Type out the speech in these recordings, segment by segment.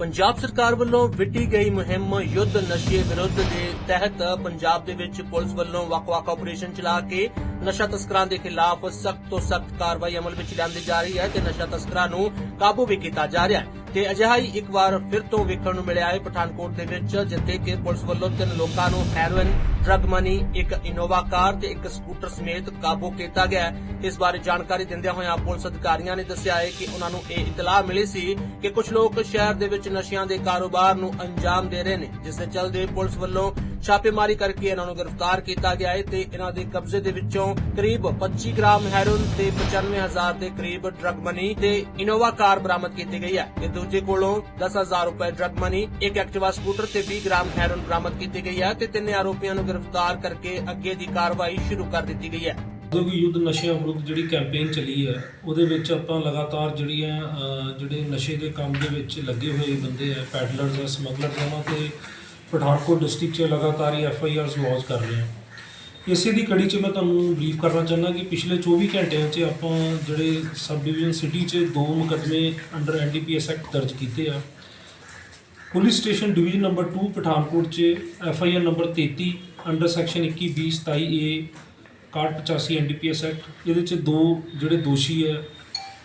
ਪੰਜਾਬ ਸਰਕਾਰ ਵੱਲੋਂ ਵਿੱਢੀ ਗਈ ਮੁਹਿੰਮ ਯੁੱਧ ਨਸ਼ੇ ਵਿਰੁੱਧ ਦੇ ਤਹਿਤ ਪੰਜਾਬ ਦੇ ਵਿੱਚ ਪੁਲਿਸ ਵੱਲੋਂ ਵੱਖ-ਵੱਖ ਆਪਰੇਸ਼ਨ ਚਲਾ ਕੇ ਨਸ਼ਾ ਤਸਕਰਾਂ ਦੇ ਖਿਲਾਫ ਸਖਤ ਤੋਂ ਸਖਤ ਕਾਰਵਾਈ ਅਮਲ ਵਿੱਚ ਲਿਆਂਦੀ ਜਾ ਰਹੀ ਹੈ ਤੇ ਨਸ਼ਾ ਤਸਕਰਾਂ ਨੂੰ ਕਾਬੂ ਵੀ ਕੀਤਾ ਜਾ ਰਿਹਾ ਹੈ। ਕਿ ਅਜਿਹਾ ਹੀ ਇੱਕ ਵਾਰ ਫਿਰ ਤੋਂ ਵੇਖਣ ਨੂੰ ਮਿਲਿਆ ਹੈ ਪਠਾਨਕੋਟ ਦੇ ਵਿੱਚ, ਜਿੱਥੇ ਕਿ ਪੁਲਿਸ ਵੱਲੋਂ ਤਿੰਨ ਲੋਕਾਂ ਨੂੰ ਹੈਰੋਇਨ, ਡਰਗ ਮਨੀ, ਇੱਕ ਇਨੋਵਾ ਕਾਰ ਤੇ ਇੱਕ ਸਕੂਟਰ ਸਮੇਤ ਕਾਬੂ ਕੀਤਾ ਗਿਆ ਇਸ ਬਾਰੇ ਜਾਣਕਾਰੀ ਦਿੰਦਿਆਂ ਹੋਇਆਂ ਪੁਲਿਸ ਅਧਿਕਾਰੀਆਂ ਨੇ ਦੱਸਿਆ ਹੈ ਕਿ ਉਹਨਾਂ ਨੂੰ ਇਹ ਇਤਲਾਹ ਮਿਲੀ ਸੀ ਕਿ ਕੁਝ ਲੋਕ ਸ਼ਹਿਰ ਦੇ ਵਿੱਚ ਨਸ਼ਿਆਂ ਦੇ ਕਾਰੋਬਾਰ ਨੂੰ ਅੰਜਾਮ ਦੇ ਰਹੇ ਨੇ, ਜਿਸ ਦੇ ਚਲਦੇ ਪੁਲਿਸ ਵੱਲੋਂ ਛਾਪੇਮਾਰੀ ਕਰਕੇ ਇਹਨਾਂ ਨੂੰ ਗ੍ਰਿਫਤਾਰ ਕੀਤਾ ਗਿਆ ਹੈ ਤੇ ਇਹਨਾਂ ਦੇ ਕਬਜ਼ੇ ਦੇ ਵਿੱਚੋਂ ਕਰੀਬ 25 ਗ੍ਰਾਮ ਹੈਰੋਇਨ ਤੇ 95000 ਦੇ ਕਰੀਬ ਡਰਗ ਮਨੀ ਤੇ ਇਨੋਵਾ ਕਾਰ ਬਰਾਮਦ ਕੀਤੀ ਗਈ ਹੈ। ਤੇ ਦੂਜੇ ਕੋਲੋਂ 10000 ਰੁਪਏ ਡਰਗ ਮਨੀ ਇੱਕ ਐਕਟਿਵਾ ਸਕੂਟਰ ਤੇ 20 ਗ੍ਰਾਮ ਹੈਰੋਇਨ ਬਰਾਮਦ ਕੀਤੀ ਗਈ ਹੈ ਤੇ ਤਿੰਨੇ ਆਰੋਪੀਆਂ ਨੂੰ ਗ੍ਰਿਫਤਾਰ ਕਰਕੇ ਅੱਗੇ ਦੀ ਕਾਰਵਾਈ ਸ਼ੁਰੂ ਕਰ ਦਿੱਤੀ ਗਈ ਹੈ। ਜਦੋਂ ਵੀ ਯੁੱਧ ਨਸ਼ਿਆਂ ਵਿਰੁੱਧ ਜਿਹੜੀ ਕੈਂਪੇਨ ਚੱਲੀ ਹੈ, ਉਹਦੇ ਵਿੱਚ ਆਪਾਂ ਲਗਾਤਾਰ ਜਿਹੜੀਆਂ ਜਿਹੜੇ ਨਸ਼ੇ ਦੇ ਕੰਮ ਦੇ ਵਿੱਚ ਲੱਗੇ ਹੋਏ ਬੰਦੇ ਆ ਪੈਡਲਰਸ ਆ ਸਮਗਲਰਸ ਉਹਨਾਂ ਤੇ ਪਠਾਨਕੋਟ ਡਿਸਟ੍ਰਿਕਟ 'ਚ ਲਗਾਤਾਰ ਹੀ ਐਫ ਆਈ ਆਰਸ ਲੌਂਚ ਕਰ ਰਹੇ ਹਾਂ। ਇਸੇ ਦੀ ਕੜੀ 'ਚ ਮੈਂ ਤੁਹਾਨੂੰ ਬਰੀਫ ਕਰਨਾ ਚਾਹੁੰਦਾ ਕਿ ਪਿਛਲੇ 24 ਘੰਟਿਆਂ 'ਚ ਆਪਾਂ ਜਿਹੜੇ ਸਬ ਡਿਵੀਜ਼ਨ ਸਿਟੀ 'ਚ ਦੋ ਮੁਕੱਦਮੇ ਅੰਡਰ ਐਨਡੀਪੀਐਸ ਐਕਟ ਦਰਜ ਕੀਤੇ ਆ। Police station division number 2 Pathankot 'ਚ F I R number 33 under section 21 20 27 A 6185 NDPS act, ਇਹਦੇ 'ਚ ਦੋ ਜਿਹੜੇ ਦੋਸ਼ੀ ਹੈ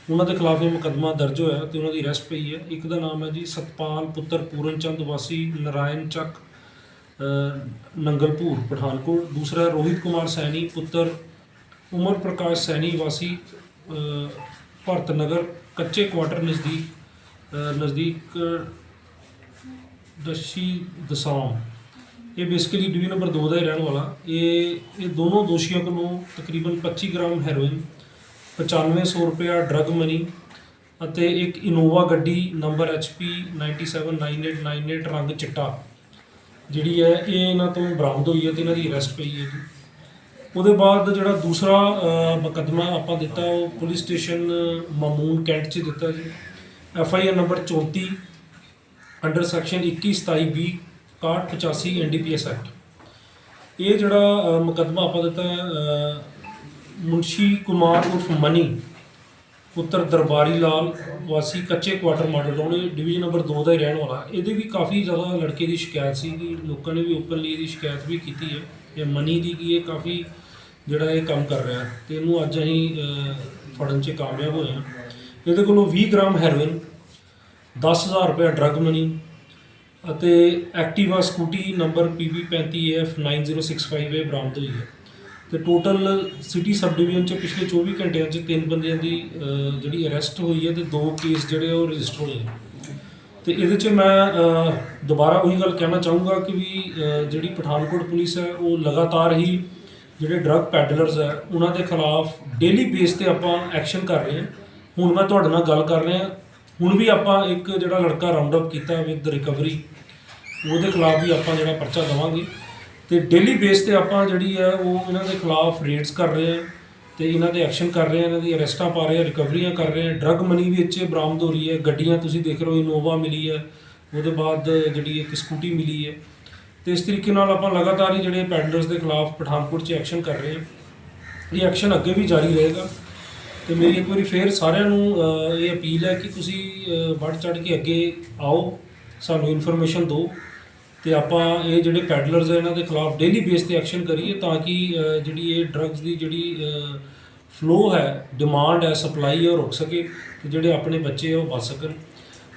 ਉਹਨਾਂ ਦੇ ਖਿਲਾਫ ਇਹ ਮੁਕੱਦਮਾ ਦਰਜ ਹੋਇਆ ਤੇ ਉਹਨਾਂ ਦੀ ਅਰੈਸਟ ਪਈ ਹੈ। ਇੱਕ ਦਾ ਨਾਮ ਹੈ ਜੀ ਸਤਪਾਲ ਪੁੱਤਰ ਪੂਰਨ ਚੰਦ ਵਾਸੀ ਨਰਾਇਣ ਚੱਕ ਅਹ, ਨੰਗਲਪੁਰ ਪਠਾਨਕੋਟ। ਦੂਸਰਾ ਰੋਹਿਤ ਕੁਮਾਰ ਸੈਣੀ ਪੁੱਤਰ ਉਮਰ ਪ੍ਰਕਾਸ਼ ਸੈਣੀ ਵਾਸੀ ਭਰਤ ਨਗਰ ਕੱਚੇ ਕੁਆਟਰ ਨਜ਼ਦੀਕ ਨਜ਼ਦੀਕ ਦਸ਼ੀ ਦਸਾਮ। ਇਹ ਬੇਸਿਕਲੀ ਡਿਵੀਜ਼ਨ ਨੰਬਰ 2 ਦਾ ਹੀ ਰਹਿਣ ਵਾਲਾ। ਇਹ ਇਹ ਦੋਨੋਂ ਦੋਸ਼ੀਆਂ ਕੋਲੋਂ ਤਕਰੀਬਨ 25 ਗ੍ਰਾਮ ਹੈਰੋਇਨ 9500 ਰੁਪਇਆ ਡਰਗ ਮਨੀ ਅਤੇ ਇੱਕ ਇਨੋਵਾ ਗੱਡੀ ਨੰਬਰ HP 979898 ਰੰਗ ਚਿੱਟਾ। ਜਿਹੜੀ ਹੈ ਇਹ ਇਹਨਾਂ ਤੋਂ ਬਰਾਮਦ ਹੋਈ ਹੈ ਤੇ ਇਹਨਾਂ ਦੀ ਅਰੈਸਟ ਪਈ ਹੈ ਜੀ। ਉਹਦੇ ਬਾਅਦ ਜਿਹੜਾ ਦੂਸਰਾ ਅ, ਮੁਕੱਦਮਾ ਆਪਾਂ ਦਿੱਤਾ ਉਹ ਪੁਲਿਸ ਸਟੇਸ਼ਨ ਮਾਮੂਨ ਕੈਂਟ 'ਚ ਦਿੱਤਾ ਜੀ। F I R number 34 under section 21 27 20 6185 NDPS act ਇਹ ਜਿਹੜਾ ਅ, ਮੁਕੱਦਮਾ ਆਪਾਂ ਦਿੱਤਾ ਹੈ, ਮੁਨਸ਼ੀ ਕੁਮਾਰ ਉਰਫ ਮਨੀ ਪੁੱਤਰ ਦਰਬਾਰੀ ਲਾਲ ਵਾਸੀ ਕੱਚੇ quarter model town division number 2 ਦਾ ਹੀ ਰਹਿਣ ਵਾਲਾ। ਇਹਦੇ ਵੀ ਕਾਫੀ ਜ਼ਿਆਦਾ ਲੜਕੇ ਦੀ ਸ਼ਿਕਾਇਤ ਸੀ ਕਿ ਲੋਕਾਂ ਨੇ ਵੀ ਓਪਨਲੀ ਇਹਦੀ ਸ਼ਿਕਾਇਤ ਵੀ ਕੀਤੀ ਹੈ। ਇਹ ਮਨੀ ਦੀ ਕਿ ਇਹ ਕਾਫੀ ਜਿਹੜਾ ਇਹ ਕੰਮ ਕਰ ਰਿਹਾ ਤੇ ਇਹਨੂੰ ਅੱਜ ਅਸੀਂ ਫੜਨ 'ਚ ਕਾਮਯਾਬ ਹੋਏ ਹਾਂ। ਇਹਦੇ ਕੋਲੋਂ 20 ਗ੍ਰਾਮ ਹੈਰੋਇਨ 10000 ਰੁਪਏ ਡਰੱਗ ਮਨੀ ਅਤੇ ਐਕਟਿਵਾ ਸਕੂਟੀ ਨੰਬਰ PB35AF9065 ਇਹ ਬਰਾਮਦ ਹੋਈ ਹੈ। ਤੇ ਟੋਟਲ ਸਿਟੀ ਸਬ ਡਿਵੀਜ਼ਨ ਚ ਪਿਛਲੇ 24 ਘੰਟਿਆਂ ਚ ਤਿੰਨ ਬੰਦਿਆਂ ਦੀ ਅਹ, ਜਿਹੜੀ ਅਰੈਸਟ ਹੋਈ ਹੈ ਤੇ ਦੋ ਕੇਸ ਜਿਹੜੇ ਉਹ ਰਜਿਸਟਰ ਹੋਏ ਆ। ਤੇ ਇਹਦੇ ਚ ਮੈਂ ਅਹ, ਦੁਬਾਰਾ ਉਹੀ ਗੱਲ ਕਹਿਣਾ ਚਾਹੂੰਗਾ ਕਿ ਵੀ ਅਹ, ਜਿਹੜੀ ਪਠਾਨਕੋਟ ਪੁਲਿਸ ਹੈ ਉਹ ਲਗਾਤਾਰ ਹੀ ਜਿਹੜੇ ਡਰੱਗ ਪੈਡਲਰਸ ਹੈ ਉਹਨਾਂ ਦੇ ਖਿਲਾਫ ਡੇਲੀ ਬੇਸ ਤੇ ਆਪਾਂ ਐਕਸ਼ਨ ਕਰ ਰਹੇ ਹਾਂ ਹੁਣ ਮੈਂ ਤੁਹਾਡੇ ਨਾਲ ਗੱਲ ਕਰ ਰਿਹਾ ਹੁਣ ਵੀ ਆਪਾਂ ਇੱਕ ਜਿਹੜਾ ਲੜਕਾ ਰਾਉਂਡ ਅਪ ਕੀਤਾ ਵਿਦ ਰਿਕਵਰੀ ਉਹਦੇ ਖਿਲਾਫ ਵੀ ਆਪਾਂ ਜਿਹੜਾ ਪਰਚਾ ਦੇਵਾਂਗੇ ਤੇ ਡੇਲੀ ਬੇਸ ਤੇ ਆਪਾਂ ਜਿਹੜੀ ਹੈ ਉਹ ਇਹਨਾਂ ਦੇ ਖਿਲਾਫ ਰੇਡਸ ਕਰ ਰਹੇ ਹਾਂ ਤੇ ਇਹਨਾਂ ਦੇ ਐਕਸ਼ਨ ਕਰ ਰਹੇ ਹਾਂ ਇਹਨਾਂ ਦੀ ਅਰੈਸਟਾਂ ਪਾ ਰਹੇ ਹਾਂ ਰਿਕਵਰੀਆਂ ਕਰ ਰਹੇ ਹਾਂ ਡਰੱਗ ਮਨੀ ਵੀ ਇੱਥੇ ਬਰਾਮਦ ਹੋ ਰਹੀ ਹੈ ਗੱਡੀਆਂ ਤੁਸੀਂ ਦੇਖ ਰਹੇ ਹੋ ਇਨੋਵਾ ਮਿਲੀ ਹੈ ਉਹਦੇ ਬਾਅਦ ਜਿਹੜੀ ਇੱਕ ਸਕੂਟੀ ਮਿਲੀ ਹੈ ਤੇ ਇਸ ਤਰੀਕੇ ਨਾਲ ਆਪਾਂ ਲਗਾਤਾਰ ਹੀ ਜਿਹੜੇ ਪੈਡਲਰਸ ਦੇ ਖਿਲਾਫ ਪਠਾਨਕੋਟ 'ਚ ਐਕਸ਼ਨ ਕਰ ਰਹੇ ਹਾਂ ਇਹ ਐਕਸ਼ਨ ਅੱਗੇ ਵੀ ਜਾਰੀ ਰਹੇਗਾ। ਤੇ ਮੇਰੀ ਇੱਕ ਵਾਰੀ ਫੇਰ ਸਾਰਿਆਂ ਨੂੰ ਇਹ ਅਪੀਲ ਹੈ ਕਿ ਤੁਸੀਂ ਅਹ, ਵੱਧ ਚੜ ਕੇ ਅੱਗੇ ਆਓ ਸਾਨੂੰ ਇਨਫੋਰਮੇਸ਼ਨ ਦਿਓ। ਤੇ ਆਪਾਂ ਇਹ ਜਿਹੜੇ ਪੈਡਲਰਸ ਹੈ ਇਹਨਾਂ ਦੇ ਖਿਲਾਫ ਡੇਲੀ ਬੇਸ ਤੇ ਐਕਸ਼ਨ ਕਰੀਏ ਤਾਂ ਕਿ ਜਿਹੜੀ ਇਹ ਡਰੱਗਸ ਦੀ ਜਿਹੜੀ ਫਲੋ ਹੈ ਡਿਮਾਂਡ ਹੈ ਸਪਲਾਈ ਹੈ, ਉਹ ਰੁਕ ਸਕੇ ਤੇ ਜਿਹੜੇ ਆਪਣੇ ਬੱਚੇ ਆ, ਉਹ ਬਚ ਸਕਣ।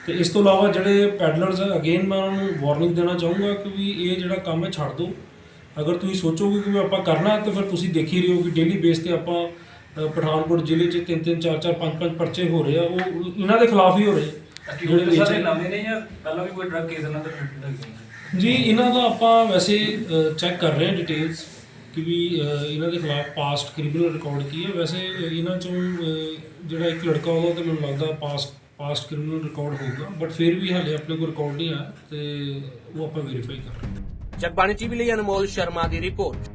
ਤੇ ਇਸ ਤੋਂ ਇਲਾਵਾ ਜਿਹੜੇ ਪੈਡਲਰਸ ਹੈ ਅਗੇਨ ਮੈਂ ਉਹਨਾਂ ਨੂੰ ਵਾਰਨਿੰਗ ਦੇਣਾ ਚਾਹੂੰਗਾ ਕਿ ਵੀ ਇਹ ਜਿਹੜਾ ਕੰਮ ਹੈ, ਛੱਡ ਦਿਓ। ਅਗਰ ਤੁਸੀਂ ਸੋਚੋਗੇ ਕਿ ਆਪਾਂ ਕਰਨਾ ਹੈ, ਤਾਂ ਫਿਰ ਤੁਸੀਂ ਦੇਖ ਹੀ ਰਹੇ ਹੋ ਕਿ ਡੇਲੀ ਬੇਸ ਤੇ ਆਪਾਂ ਪਠਾਨਕੋਟ ਜ਼ਿਲ੍ਹੇ 'ਚ ਤਿੰਨ ਤਿੰਨ ਚਾਰ ਚਾਰ ਪੰਜ ਪੰਜ ਪਰਚੇ ਹੋ ਰਹੇ ਆ, ਉਹ ਇਹਨਾਂ ਦੇ ਖਿਲਾਫ ਹੀ ਹੋ ਰਹੇ ਜਿਹੜੇ ਵੇਚ ਸਾਰੇ ਰਹੇ। ਨਵੇਂ ਨੇ ਜਾਂ ਪਹਿਲਾਂ ਵੀ ਕੋਈ ਡਰਗ ਕੇਸ ਇਹਨਾਂ ਦਾ ਲੱਗੇ ਜੀ ਇਹਨਾਂ ਦਾ ਆਪਾਂ ਵੈਸੇ ਚੈੱਕ ਕਰ ਰਹੇ ਹਾਂ ਡਿਟੇਲਸ ਕਿ ਵੀ ਇਹਨਾਂ ਦੇ ਖਿਲਾਫ ਪਾਸਟ ਕ੍ਰਿਮੀਨਲ ਰਿਕਾਰਡ ਕੀ ਹੈ। ਵੈਸੇ ਇਹਨਾਂ ਚੋਂ ਜਿਹੜਾ ਇੱਕ ਲੜਕਾ ਉਹਦਾ ਤਾਂ ਮੈਨੂੰ ਲੱਗਦਾ ਪਾਸਟ ਪਾਸਟ ਕ੍ਰਿਮੀਨਲ ਰਿਕਾਰਡ ਹੋਊਗਾ ਬਟ ਫਿਰ ਵੀ ਹਾਲੇ ਆਪਣੇ ਕੋਲ ਰਿਕਾਰਡ ਨਹੀਂ ਆਇਆ ਤੇ ਉਹ ਆਪਾਂ ਵੈਰੀਫਾਈ ਕਰ ਰਹੇ ਹਾਂ। ਜਗਬਾਣੀ ਟੀਵੀ ਲਈ ਅਨਮੋਲ ਸ਼ਰਮਾ ਦੀ ਰਿਪੋਰਟ।